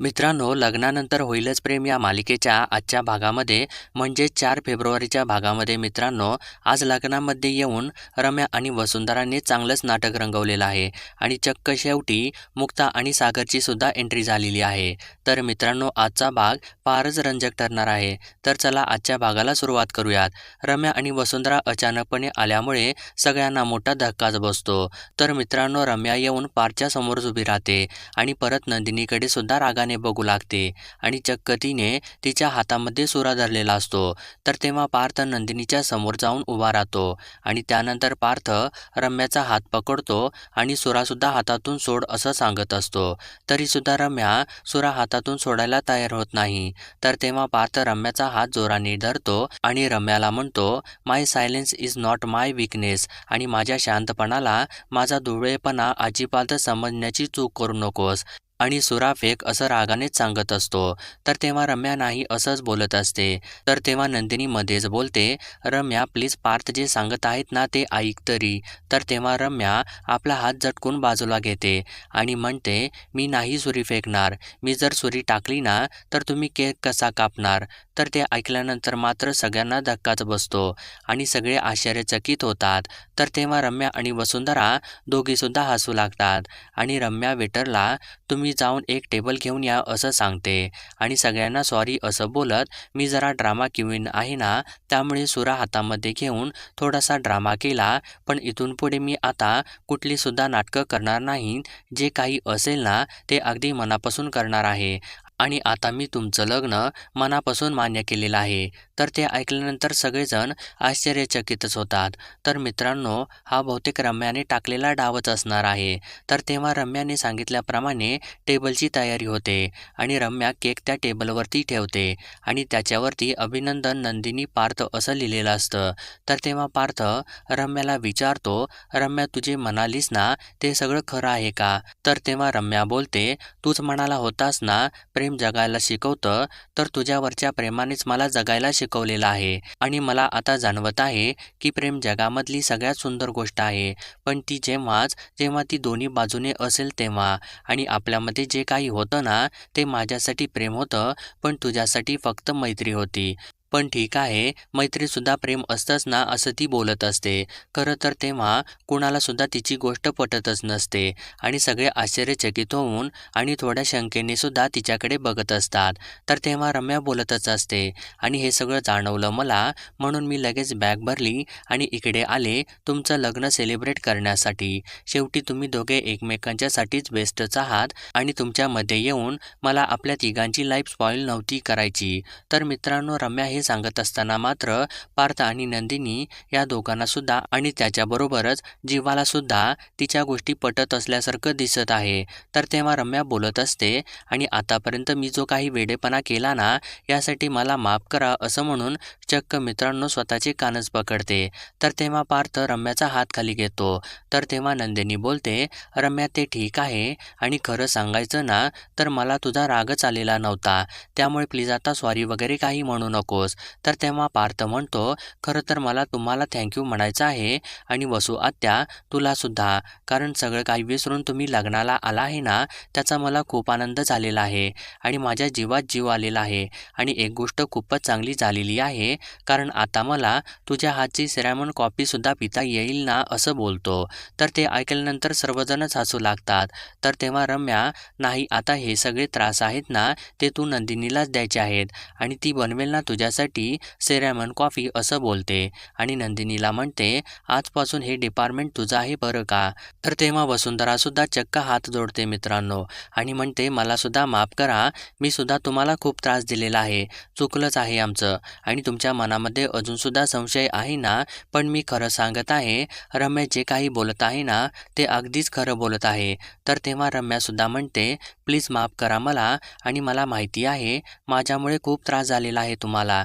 मित्रांनो लग्नानंतर होईलच प्रेम या मालिकेच्या आजच्या भागामध्ये. म्हणजेच चार फेब्रुवारीच्या भागामध्ये मित्रांनो आज लग्नामध्ये येऊन रम्या आणि वसुंधराने चांगलंच नाटक रंगवलेलं आहे. आणि चक्क शेवटी मुक्ता आणि सागरची सुद्धा एंट्री झालेली आहे. तर मित्रांनो आजचा भाग फारच रंजक ठरणार आहे. तर चला आजच्या भागाला सुरुवात करूयात. रम्या आणि वसुंधरा अचानकपणे आल्यामुळे सगळ्यांना मोठा धक्काच बसतो. तर मित्रांनो रम्या येऊन पारच्या समोरच उभी राहते आणि परत नंदिनीकडे सुद्धा रागाने बघू लागते आणि चक्क तिने तिच्या हातामध्ये सुरा धरलेला असतो. तर तेव्हा पार्थ नंदिनीच्या समोर जाऊन उभा राहतो आणि त्यानंतर पार्थ रम्याचा हात पकडतो आणि सुरासुद्धा हातातून सोड असं सांगत असतो. तरीसुद्धा रम्या सुरा हातातून सोडायला तयार होत नाही. तर तेव्हा पार्थ रम्याचा हात जोराने धरतो आणि रम्याला म्हणतो my silence is not my weakness आणि माझ्या शांतपणाला माझा दुबळेपणा अजिबात समजण्याची चूक करू नकोस. आणि सुरा फेक असं रागानेच सांगत असतो. तर तेव्हा रम्या नाही असंच बोलत असते. तर तेव्हा नंदिनी मध्येच बोलते रम्या प्लीज पार्थ जे सांगत आहेत ना ते ऐक तरी. तर तेव्हा रम्या आपला हात झटकून बाजूला घेते आणि म्हणते मी नाही सुरी फेकणार. मी जर सुरी टाकली ना तर तुम्ही केक कसा कापणार? तर ते ऐकल्यानंतर मात्र सगळ्यांना धक्काच बसतो आणि सगळे आश्चर्यचकित होतात. तर तेव्हा रम्या आणि वसुंधरा दोघीसुद्धा हसू लागतात आणि रम्या वेटरला तुम्ही जाऊन एक टेबल घेऊन या असं सांगते आणि सगळ्यांना सॉरी असं बोलत मी जरा ड्रामा क्वीन आहे ना त्यामुळे सुरा हातामध्ये घेऊन थोडासा ड्रामा केला पण इथून पुढे मी आता कुठलीसुद्धा नाटकं करणार नाही जे काही असेल ना ते अगदी मनापासून करणार आहे. आणि आता मी तुमचं लग्न मनापासून मान्य केलेलं आहे. तर ते ऐकल्यानंतर सगळेजण आश्चर्यचकितच होतात. तर मित्रांनो हा बहुतेक रम्याने टाकलेला डावच असणार आहे. तर तेव्हा रम्याने सांगितल्याप्रमाणे टेबलची तयारी होते आणि रम्या केक त्या टेबलवरती ठेवते आणि त्याच्यावरती अभिनंदन नंदिनी पार्थ असं लिहिलेलं असतं. तर तेव्हा पार्थ रम्याला विचारतो रम्या तुझे म्हणालीस ना ते सगळं खरं आहे का? तर तेव्हा रम्या बोलते तूच म्हणाला होतास ना प्रेम जगायला शिकवतं तर तुझ्यावरच्या प्रेमानेच मला जगायला शिक शिकवलेलं आहे. आणि मला आता जाणवत आहे की प्रेम जगामधली सगळ्यात सुंदर गोष्ट आहे. पण ती जेव्हाच जेव्हा ती दोन्ही बाजूने असेल तेव्हा. आणि आपल्यामध्ये जे काही होतं ना ते माझ्यासाठी प्रेम होतं पण तुझ्यासाठी फक्त मैत्री होती. पण ठीक आहे मैत्रीसुद्धा प्रेम असतंच ना असं ती बोलत असते. खरं तर तेव्हा कुणालासुद्धा तिची गोष्ट पटतच नसते आणि सगळे आश्चर्यचकित होऊन आणि थोड्या शंकेने सुद्धा तिच्याकडे बघत असतात. तर तेव्हा रम्या बोलतच असते आणि हे सगळं जाणवलं मला? म्हणून मी लगेच बॅग भरली आणि इकडे आले तुमचं लग्न सेलिब्रेट करण्यासाठी. शेवटी तुम्ही दोघे एकमेकांच्यासाठीच बेस्टच आहात आणि तुमच्यामध्ये येऊन मला आपल्या तिघांची लाईफ स्पॉईल नव्हती करायची. तर मित्रांनो रम्या हे सांगत असताना मात्र पार्थ आणि नंदिनी या दोघांना सुद्धा आणि त्याच्याबरोबरच जीवाला सुद्धा तिच्या गोष्टी पटत असल्यासारखं दिसत आहे. तर तेव्हा रम्या बोलत असते आणि आतापर्यंत मी जो काही वेडेपणा केला ना यासाठी मला माफ करा असं म्हणून चक्क मित्रांनो स्वतःचे कानच पकडते तर तेव्हा पार्थ रम्याचा हात खाली घेतो. तर तेव्हा नंदिनी बोलते रम्या ते ठीक आहे. आणि खरं सांगायचं ना तर मला तुझा रागच आलेला नव्हता. त्यामुळे प्लीज आता सॉरी वगैरे काही म्हणू होतोस तर तेव्हा पार्थ म्हणतो खरं तर मला तुम्हाला थँक्यू म्हणायचं आहे आणि वसू आत्या तुलासुद्धा कारण सगळं काही विसरून तुम्ही लग्नाला आला आहे ना त्याचा मला खूप आनंद झालेला आहे आणि माझ्या जीवात जीव आलेला आहे. आणि एक गोष्ट खूपच चांगली झालेली आहे. कारण आता मला तुझ्या हातची सिरॅमन कॉपीसुद्धा पिता येईल ना असं बोलतो. तर ते ऐकल्यानंतर सर्वजणच हसू लागतात. तर तेव्हा रम्या नाही आता हे सगळे त्रास आहेत ना ते तू नंदिनीलाच द्यायचे आहेत आणि ती बनवेल ना तुझ्या तुझ्यासाठी सेरॅमन कॉफी असं बोलते. आणि नंदिनीला म्हणते आजपासून हे डिपार्टमेंट तुझं आहे बरं का? तर तेव्हा वसुंधरासुद्धा चक्क हात जोडते मित्रांनो. आणि म्हणते मलासुद्धा माफ करा. मी सुद्धा तुम्हाला खूप त्रास दिलेला आहे. चुकलंच आहे आमचं. आणि तुमच्या मनामध्ये अजूनसुद्धा संशय आहे ना? पण मी खरं सांगत आहे रम्या जे काही बोलत आहे ना ते अगदीच खरं बोलत आहे. तर तेव्हा रम्यासुद्धा म्हणते प्लीज माफ करा मला. आणि मला माहिती आहे माझ्यामुळे खूप त्रास झालेला आहे तुम्हाला.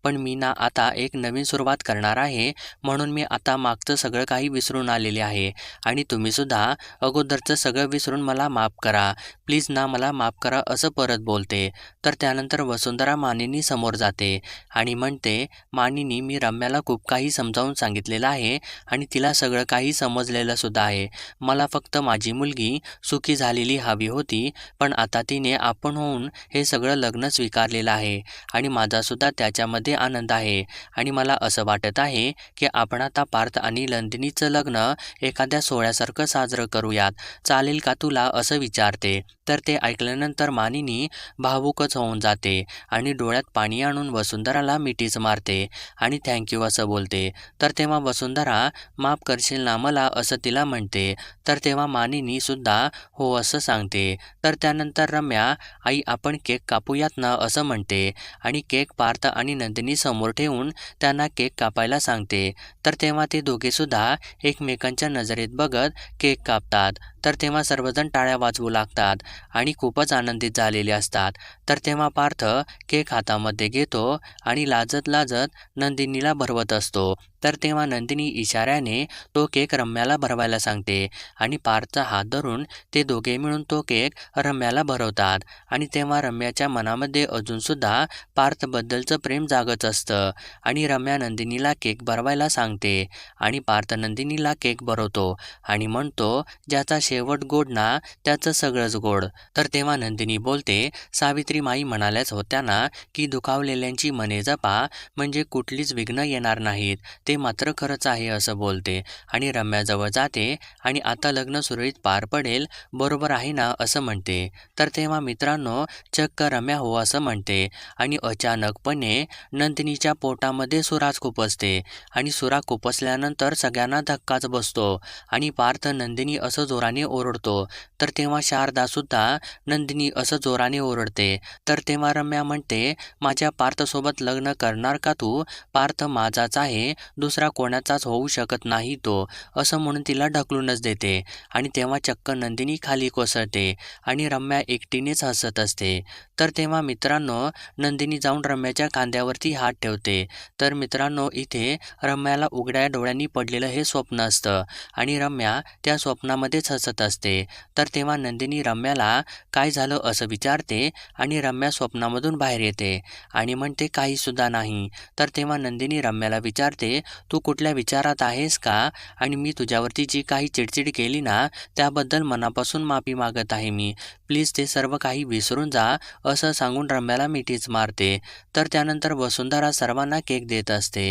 पण मी ना आता एक नवीन सुरुवात करणार आहे म्हणून मी आता मागचं सगळं काही विसरून आलेले आहे. आणि तुम्हीसुद्धा अगोदरचं सगळं विसरून मला माफ करा. प्लीज ना मला माफ करा असं परत बोलते. तर त्यानंतर वसुंधरा मानिनी समोर जाते आणि म्हणते मानिनी मी रम्याला खूप काही समजावून सांगितलेलं आहे आणि तिला सगळं काही समजलेलं सुद्धा आहे. मला फक्त माझी मुलगी सुखी झालेली हवी होती पण आता तिने आपण होऊन हे सगळं लग्न स्वीकारलेलं आहे आणि माझासुद्धा त्याच्यामध्ये आनंद आहे. आणि मला असं वाटत आहे की आपण आता पार्थ आणि नंदिनीचं लग्न एखाद्या सोहळ्यासारखं साजरं करूयात. चालेल का तुला असं विचारते? तर ते ऐकल्यानंतर मानिनी भावुकच होऊन जाते आणि डोळ्यात पाणी आणून वसुंधराला मिठीच मारते आणि थँक्यू असं बोलते. तर तेव्हा वसुंधरा माफ करशील ना मला असं तिला म्हणते. तर तेव्हा मानिनी सुद्धा हो असं सांगते. तर त्यानंतर रम्या आई आपण केक कापूयात ना असं म्हणते आणि केक पार्थ आणि नंदिनी समोर ठेवून त्यांना केक कापायला सांगते. तर तेव्हा ते दोघेसुद्धा एकमेकांच्या नजरेत बघत केक कापतात. तर तेव्हा सर्वजण टाळ्या वाजवू लागतात. आणि खूपच आनंदित झालेले असतात. तर तेव्हा पार्थ केक हातामध्ये घेतो आणि लाजत लाजत नंदिनीला भरवत असतो. तर तेव्हा नंदिनी इशाऱ्याने तो केक रम्याला भरवायला सांगते आणि पार्थचा हात धरून ते दोघे मिळून तो केक रम्याला भरवतात. आणि तेव्हा रम्याच्या मनामध्ये अजूनसुद्धा पार्थबद्दलचं प्रेम जागत असतं आणि रम्या नंदिनीला केक भरवायला सांगते आणि पार्थ नंदिनीला केक भरवतो आणि म्हणतो ज्याचा शेवट गोड ना त्याचं सगळंच गोड. तर तेव्हा नंदिनी बोलते सावित्री माई म्हणाल्याच होत्या ना की दुखावलेल्यांची मने जपा म्हणजे कुठलीच विघ्न येणार नाहीत. ते मात्र खरंच आहे असं बोलते. आणि रम्याजवळ जाते आणि आता लग्न सुरळीत पार पडेल बरोबर आहे ना असं म्हणते. तर तेव्हा मित्रांनो चक्क रम्या हो असं म्हणते. आणि अचानकपणे नंदिनीच्या पोटामध्ये सुराज खुपसते आणि सुरा खुपसल्यानंतर सगळ्यांना धक्काच बसतो. आणि पार्थ नंदिनी असं जोराने ओरडतो. तर तेव्हा शारदासुद्धा नंदिनी असं जोराने ओरडते. तर तेव्हा रम्या म्हणते माझ्या पार्थसोबत लग्न करणार का तू? पार्थ माझाच आहे. दुसरा कोणाचाच होऊ शकत नाही तो असं म्हणून तिला ढकलूनच देते. आणि तेव्हा चक्क नंदिनी खाली कोसळते आणि रम्या एकटीनेच हसत असते. तर तेव्हा मित्रांनो नंदिनी जाऊन रम्याच्या खांद्यावरती हात ठेवते. तर मित्रांनो इथे रम्याला उघड्या डोळ्यांनी पडलेलं हे स्वप्न असतं आणि रम्या त्या स्वप्नामध्येच हसत असते. तर तेव्हा नंदिनी रम्याला काय झालं असं विचारते आणि रम्या स्वप्नामधून बाहेर येते आणि म्हणते काहीसुद्धा नाही. तर तेव्हा नंदिनी रम्याला विचारते तू कुठल्या विचारात आहेस का? आणि मी तुझ्यावरती जी काही चिडचिड केली ना त्याबद्दल मनापासून माफी मागत आहे मी. प्लीज ते सर्व काही विसरून जा असं सांगून रम्याला मिठीच मारते. तर त्यानंतर वसुंधरा सर्वांना केक देत असते.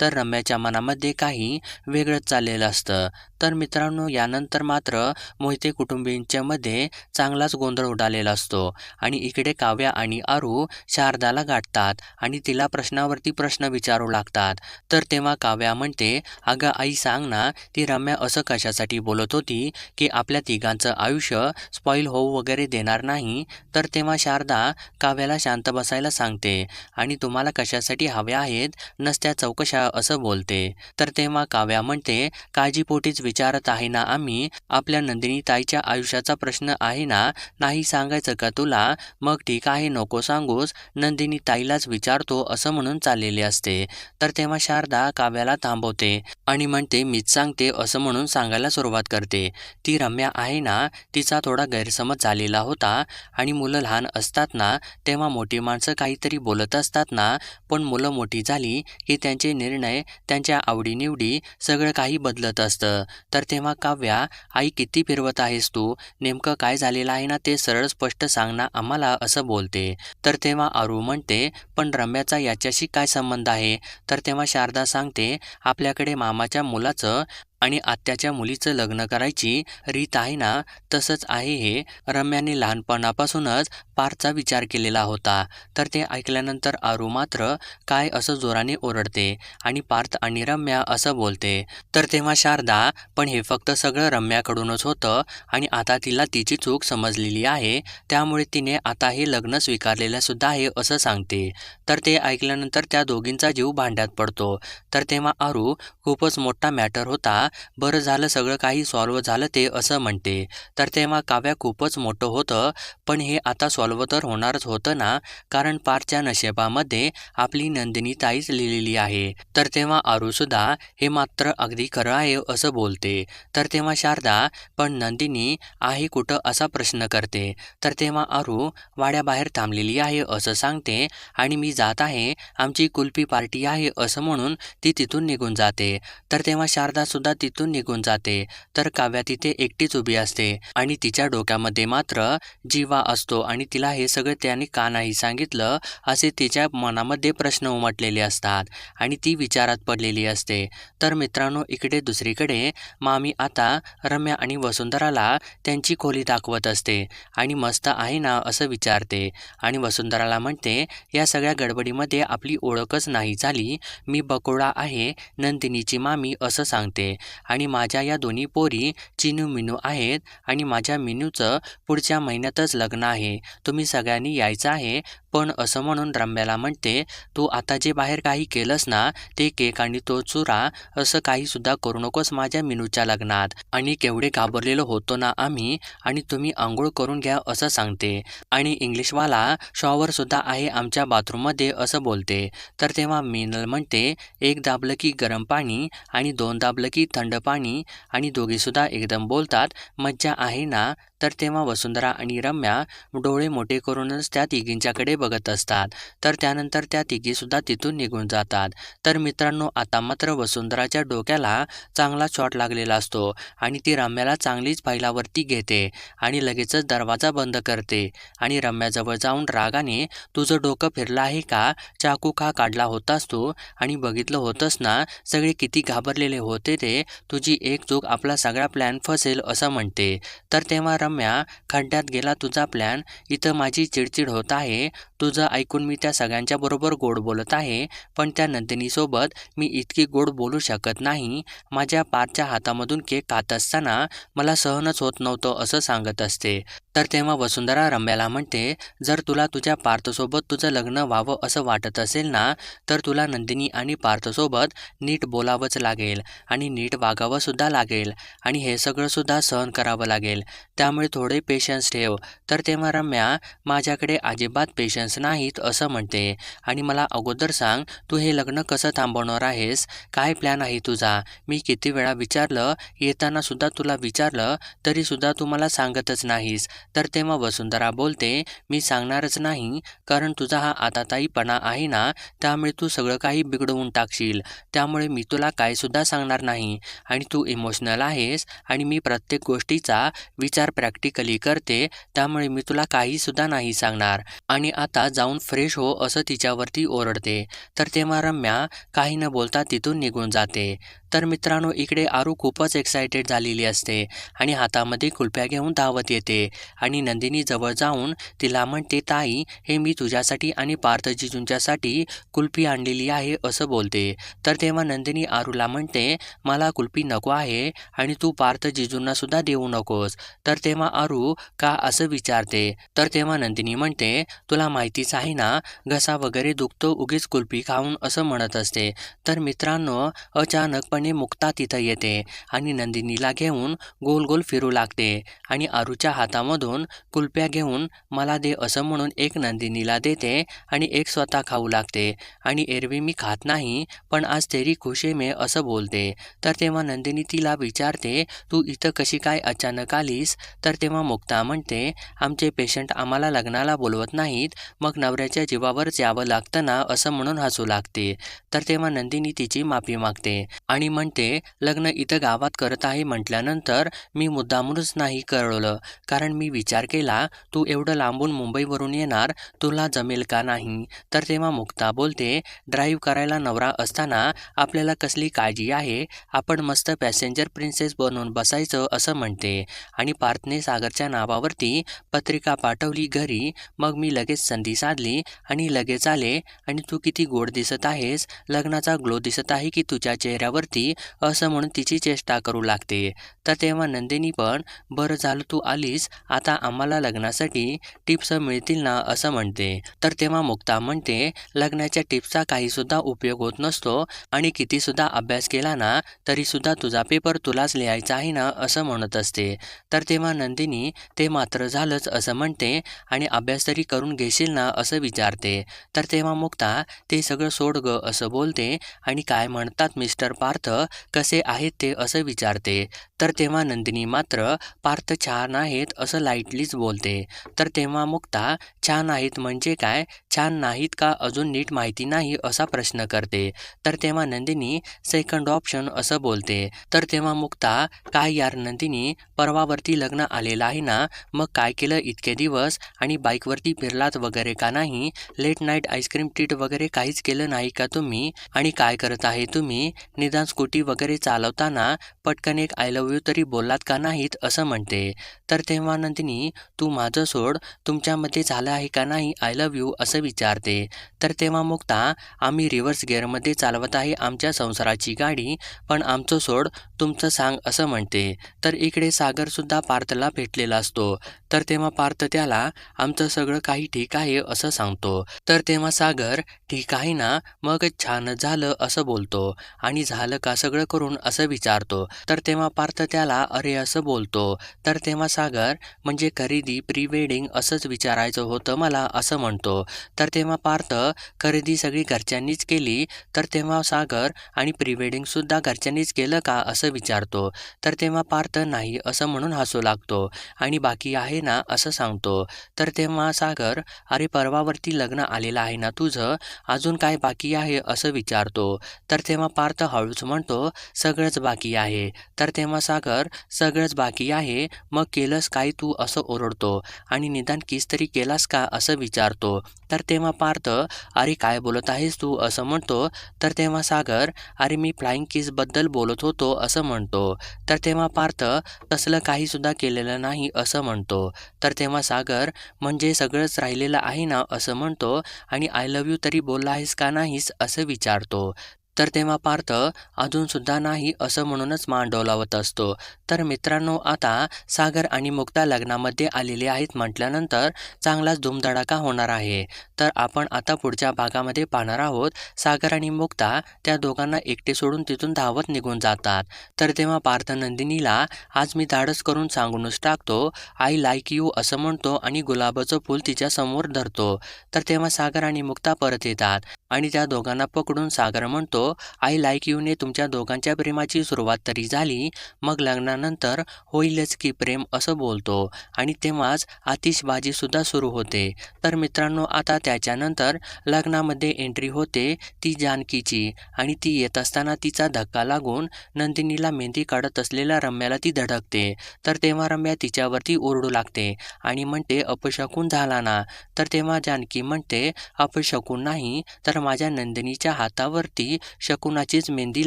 तर रम्याच्या मनामध्ये काही वेगळंच चाललेलं असतं. तर मित्रांनो यानंतर मात्र मोहिते कुटुंबियांच्यामध्ये चांगलाच गोंधळ उडालेला असतो. आणि इकडे काव्या आणि आरू शारदाला गाठतात आणि तिला प्रश्नावरती प्रश्न विचारू लागतात. तर तेव्हा काव्या म्हणते अगं आई सांग ना ती रम्या असं कशासाठी बोलत होती की आपल्या तिघांचं आयुष्य स्पॉईल होऊ वगैरे देणार नाही तर तेव्हा शारदा काव्याला शांत बसायला सांगते आणि तुम्हाला कशासाठी हव्या आहेत नसत्या चौकशा असं बोलते. तर तेव्हा काव्या म्हणते काळजीपोटीच विचारत आहे ना आम्ही? आपल्या नंदिनी ताईच्या आयुष्याचा प्रश्न आहे ना? नाही सांगायचं का तुला? मग ठीक आहे नको सांगूस. नंदिनी ताईलाच विचारतो असं म्हणून चाललेले असते. तर तेव्हा शारदा काव्याला थांबवते आणि म्हणते मीच सांगते असं म्हणून सांगायला सुरुवात करते. ती रम्या आहे ना? तिचा थोडा गैरसमज झालेला होता. आणि मुलं लहान असतात ना तेव्हा मोठी माणसं काहीतरी बोलत असतात ना पण मुलं मोठी झाली की त्यांचे निर्णय त्यांच्या आवडीनिवडी सगळं काही बदलत असतं. तर तेव्हा काव्या आई किती फिरवत आहेस तू? नेमकं काय झालेलं आहे ना ते सरळ स्पष्ट सांग ना आम्हाला असं बोलते. तर तेव्हा आरू म्हणते पण रम्याचा याच्याशी काय संबंध आहे? तर तेव्हा शारदा सांगते आपल्याकडे मामाच्या मुलाचं आणि आत्याच्या मुलीचं लग्न करायची रीत आहे ना तसंच आहे हे रम्याने लहानपणापासूनच पार्थचा विचार केलेला होता. तर ते ऐकल्यानंतर आरू मात्र काय असं जोराने ओरडते आणि पार्थ आणि रम्या असं बोलते. तर तेव्हा शारदा पण हे फक्त सगळं रम्याकडूनच होतं आणि आता तिला तिची चूक समजलेली आहे त्यामुळे तिने आता हे लग्न स्वीकारलेलं सुद्धा आहे असं सांगते. तर ते ऐकल्यानंतर त्या दोघींचा जीव भांड्यात पडतो. तर तेव्हा आरू खूपच मोठा मॅटर होता बरं झालं सगळं काही सॉल्व्ह झालं ते असं म्हणते. तर तेव्हा काव्या खूपच मोठं होतं पण हे आता सॉल्व्ह तर होणारच होतं ना? कारण पारच्या नशेबामध्ये आपली नंदिनी ताईच लिहिलेली आहे. तर तेव्हा आरूसुद्धा हे मात्र अगदी खरं आहे असं बोलते. तर तेव्हा शारदा पण नंदिनी आहे कुठं असा प्रश्न करते? तर तेव्हा आरू वाड्याबाहेर थांबलेली आहे असं सांगते. आणि मी जात आहे आमची कुल्फी पार्टी आहे असं म्हणून ती तिथून निघून जाते. तर तेव्हा शारदासुद्धा तिथून निघून जाते. तर काव्या तिथे एकटीच उभी असते आणि तिच्या डोक्यामध्ये मात्र जीवा असतो आणि तिला हे सगळं त्याने का नाही सांगितलं असे तिच्या मनामध्ये प्रश्न उमटलेले असतात आणि ती विचारात पडलेली असते. तर मित्रांनो इकडे दुसरीकडे मामी आता रम्या आणि वसुंधराला त्यांची खोली दाखवत असते आणि मस्त आहे ना असं विचारते आणि वसुंधराला म्हणते या सगळ्या गडबडीमध्ये आपली ओळखच नाही झाली. मी बकोळा आहे. नंदिनीची मामी असं सांगते. आणि माझ्या या दोन्ही पोरी चिनू मिनू आहेत. आणि माझ्या मिनूचं पुढच्या महिन्यातच लग्न आहे. तुम्ही सगळ्यांनी यायचं आहे. पण असं म्हणून रम्याला म्हणते तू आता जे बाहेर काही केलंस ना ते केक आणि तो चुरा असं काही सुद्धा करू नकोस माझ्या मिनूच्या लग्नात. आणि केवढे घाबरलेलो होतो ना आम्ही आणि तुम्ही आंघोळ करून घ्या असं सांगते. आणि इंग्लिशवाला शॉवर सुद्धा आहे आमच्या बाथरूममध्ये असं बोलते. तर तेव्हा मिनल म्हणते एक दाबलं की गरम पाणी आणि दोन दाबलं की थंड पाणी आणि दोघीसुद्धा एकदम बोलतात मज्जा आहे ना? तर तेव्हा वसुंधरा आणि रम्या डोळे मोठे करूनच त्या तिघींच्याकडे बघत असतात. तर त्यानंतर त्या तिघीसुद्धा तिथून निघून जातात. तर मित्रांनो आता मात्र वसुंधराच्या डोक्याला चांगला शॉट लागलेला असतो आणि ती रम्याला चांगलीच फैलावरती घेते आणि लगेचच दरवाजा बंद करते आणि रम्याजवळ जाऊन रागाने तुझं डोकं फिरलं आहे का? चाकू का काढला होतास तू? आणि बघितलं होतंस ना सगळे किती घाबरलेले होते ते तुझी एक चूक आपला सगळा प्लॅन फसेल असं म्हणते. तर तेव्हा रम्या खड्ड्यात गेला तुझा प्लॅन. इथं माझी चिडचिड होत आहे. तुझं ऐकून मी त्या सगळ्यांच्या बरोबर गोड बोलत आहे पण त्या नंदिनीसोबत मी इतकी गोड बोलू शकत नाही. माझ्या पारच्या हातामधून केक खात असताना मला सहनच होत नव्हतं असं सांगत असते. तर तेव्हा वसुंधरा रम्याला म्हणते जर तुला तुझ्या पार्थसोबत तुझं लग्न व्हावं असं वाटत असेल ना तर तुला नंदिनी आणि पार्थसोबत नीट बोलावंच लागेल आणि नीट वागावंसुद्धा लागेल आणि हे सगळंसुद्धा सहन करावं लागेल. त्यामुळे थोडे पेशन्स ठेव. तर तेव्हा रम्या माझ्याकडे अजिबात पेशन्स नाहीत असं म्हणते. आणि मला अगोदर सांग तू हे लग्न कसं थांबवणार आहेस? काय प्लॅन आहे तुझा? मी किती वेळा विचारलं येतानासुद्धा तुला विचारलं तरीसुद्धा तू मला सांगतच नाहीस. तर तेव्हा वसुंधरा बोलते मी सांगणारच नाही कारण तुझा हा आताताईपणा आहे ना त्यामुळे तू सगळं काही बिघडवून टाकशील. त्यामुळे मी तुला कायसुद्धा सांगणार नाही. आणि तू इमोशनल आहेस आणि मी प्रत्येक गोष्टीचा विचार प्रॅक्टिकली करते त्यामुळे मी तुला काहीसुद्धा नाही सांगणार. आणि आता जाऊन फ्रेश हो असं तिच्यावरती ओरडते. तर तेव्हा रम्या काही न बोलता तिथून निघून जाते. तर मित्रांनो इकडे आरू खूपच एक्सायटेड झालेली असते आणि हातामध्ये कुलप्या घेऊन धावत येते. आणि नंदिनी जवळ जाऊन तिला म्हणते ताई हे मी तुझ्यासाठी आणि पार्थ जिजूंच्यासाठी कुल्फी आणलेली आहे असं बोलते. तर तेव्हा नंदिनी आरूला म्हणते मला कुल्फी नको आहे आणि तू पार्थ जिजूंना सुद्धा देऊ नकोस. तर तेव्हा आरू का असं विचारते? तर तेव्हा नंदिनी म्हणते तुला माहितीच आहे ना घसा वगैरे दुखतो उगीच कुल्फी खाऊन असं म्हणत असते. तर मित्रांनो अचानकपणे मुक्ता तिथं येते आणि नंदिनीला घेऊन गोल गोल फिरू लागते आणि आरूच्या हातामधून कुल्प्या घेऊन मला दे असं म्हणून एक नंदिनीला देते आणि एक स्वतः खाऊ लागते. आणि एरवी मी खात नाही पण आज तेरी खुशी मे असं बोलते. तर तेव्हा नंदिनी तिला विचारते तू इथं कशी काय अचानक आलीस? तर तेव्हा मुक्ता म्हणते आमचे पेशंट आम्हाला लग्नाला बोलवत नाहीत. मग नवऱ्याच्या जीवावरच यावं लागतं ना असं म्हणून हसू लागते. तर तेव्हा नंदिनी तिची माफी मागते आणि म्हणते लग्न इथं गावात करत आहे म्हटल्यानंतर मी मुद्दामूनच नाही कळवलं कारण मी विचार केला तू एवढं लांबून मुंबईवरून येणार तुला जमेल का नाही? तर तेव्हा मुक्ता बोलते ड्राईव्ह करायला नवरा असताना आपल्याला कसली काळजी आहे? आपण मस्त पॅसेंजर प्रिन्सेस बनवून बसायचं असं म्हणते. आणि पार्थने सागरच्या नावावरती पत्रिका पाठवली घरी. मग मी लगेच संधी साधली आणि लगेच आले आणि तू किती गोड दिसत आहेस? लग्नाचा ग्लो दिसत आहे की तुझ्या चेहऱ्यावरती? असं म्हणून तिची चेष्टा करू लागते. तर तेव्हा नंदिनी पण बरं झालं तू आलीस आता आता आम्हाला लग्नासाठी टिप्स मिळतील ना असं म्हणते. तर तेव्हा मुक्ता म्हणते लग्नाच्या टिप्सचा काहीसुद्धा उपयोग होत नसतो आणि कितीसुद्धा अभ्यास केला ना तरीसुद्धा तुझा पेपर तुलाच लिहायचा आहे ना? असं म्हणत असते. तर तेव्हा नंदिनी ते मात्र झालंच असं म्हणते आणि अभ्यास तरी करून घेशील ना असं विचारते. तर तेव्हा मुक्ता ते सगळं सोड ग असं बोलते आणि काय म्हणतात मिस्टर पार्थ कसे आहेत ते? असं विचारते. तर तेव्हा नंदिनी मात्र पार्थ छान आहेत असं लाईटलीच बोलते. तर तेव्हा मुक्ता छान आहेत म्हणजे काय? छान नाहीत का? अजून नीट माहिती नाही असा प्रश्न करते. तर तेव्हा नंदिनी सेकंड ऑप्शन असं बोलते. तर तेव्हा मुक्ता काय यार नंदिनी? परवावरती लग्न आलेलं आहे ना? मग काय केलं इतके दिवस? आणि बाईकवरती फिरलात वगैरे का नाही? लेट नाईट आईस्क्रीम ट्रीट वगैरे काहीच केलं नाही का तुम्ही? आणि काय करत आहे तुम्ही? निदान स्कूटी वगैरे चालवताना पटकन एक आय लव्ह यू तरी बोललात का नाहीत? असं म्हणते. तर तेव्हा नंदिनी तू माझं सोड. तुमच्यामध्ये झालं आहे का नाही? आय लव्ह यू असं विचारते. तर तेव्हा मुक्ता आम्ही रिव्हर्स गिअरमध्ये चालवत आहे आमच्या संसाराची गाडी पण आमचं सोड तुमचं सांग असं म्हणते. तर इकडे सागरसुद्धा पार्थला भेटलेला असतो. तर तेव्हा पार्थ त्याला आमचं सगळं काही ठीक आहे असं सांगतो. तर तेव्हा सागर ठीक आहे ना मग छान झालं असं बोलतो. आणि झालं का सगळं करून असं विचारतो. तर तेव्हा पार्थ त्याला अरे असं बोलतो. तर तेव्हा सागर म्हणजे खरेदी प्री वेडिंग असंच विचारायचं होतं मला असं म्हणतो. तर तेव्हा पार्थ खरेदी सगळी घरच्यांनीच केली तर तेव्हा सागर आणि प्री वेडिंगसुद्धा घरच्यांनीच केलं का असं विचारतो. तर तेव्हा पार्थ नाही असं म्हणून हसू लागतो. आणि बाकी आहे ना असं सांगतो. तर तेव्हा सागर अरे परवावरती लग्न आलेलं आहे ना तुझं? अजून काय बाकी आहे? असं विचारतो. तर तेव्हा पार्थ हळूच म्हणतो सगळंच बाकी आहे. तर तेव्हा सागर सगळंच बाकी आहे मग केलंस काय तू? असं ओरडतो. आणि निदान किस तरी केलास का? असं विचारतो. तर तेव्हा पार्थ अरे काय बोलत आहेस तू? असं म्हणतो. तर तेव्हा सागर अरे मी फ्लाईंग किसबद्दल बोलत होतो असं म्हणतो. तर तेव्हा पार्थ तसलं काहीसुद्धा केलेलं नाही असं म्हणतो. तर तेव्हा सागर म्हणजे सगळंच राहिलेलं आहे ना असं म्हणतो. आणि आय लव्ह यू तरी बोलला आहेस का नाहीस? असं विचारतो. तर तेव्हा पार्थ अजूनसुद्धा नाही असं म्हणूनच मान डोलावत असतो. तर मित्रांनो आता सागर आणि मुक्ता लग्नामध्ये आलेले आहेत म्हटल्यानंतर चांगलाच धूमधडाका होणार आहे. तर आपण आता पुढच्या भागामध्ये पाहणार आहोत. सागर आणि मुक्ता त्या दोघांना एकटे सोडून तिथून धावत निघून जातात. तर तेव्हा पार्थ नंदिनीला आज मी धाडस करून सांगूनच टाकतो. आई लाईक यू असं म्हणतो आणि गुलाबाचं फूल तिच्या समोर धरतो. तर तेव्हा सागर आणि मुक्ता परत येतात आणि त्या दोघांना पकडून सागर म्हणतो आई लाईक यूने तुमच्या दोघांच्या प्रेमाची सुरुवात तरी झाली. मग लग्नानंतर होईलच की प्रेम असं बोलतो. आणि तेव्हाच आतिषबाजीसुद्धा सुरू होते. तर मित्रांनो आता त्याच्यानंतर लग्नामध्ये एंट्री होते ती जानकीची आणि ती येत असताना तिचा धक्का लागून नंदिनीला मेहंदी काढत असलेल्या रम्याला ती धडकते. तर तेव्हा रम्या तिच्यावरती ओरडू लागते आणि म्हणते अपशकून झाला ना. तर तेव्हा जानकी म्हणते अपशकून नाही तर माझ्या नंदिनीच्या हातावरती शकुनाचीच मेहंदी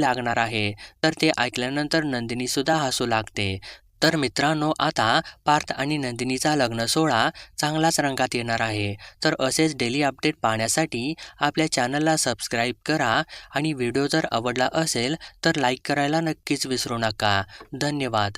लागणार आहे. तर ते ऐकल्यानंतर नंदिनीसुद्धा हसू लागते. तर मित्रांनो आता पार्थ आणि नंदिनीचा लग्न सोहळा चांगलाच रंगात येणार आहे. तर असेच डेली अपडेट पाहण्यासाठी आपल्या चॅनलला सबस्क्राईब करा आणि व्हिडिओ जर आवडला असेल तर लाईक करायला नक्कीच विसरू नका. धन्यवाद.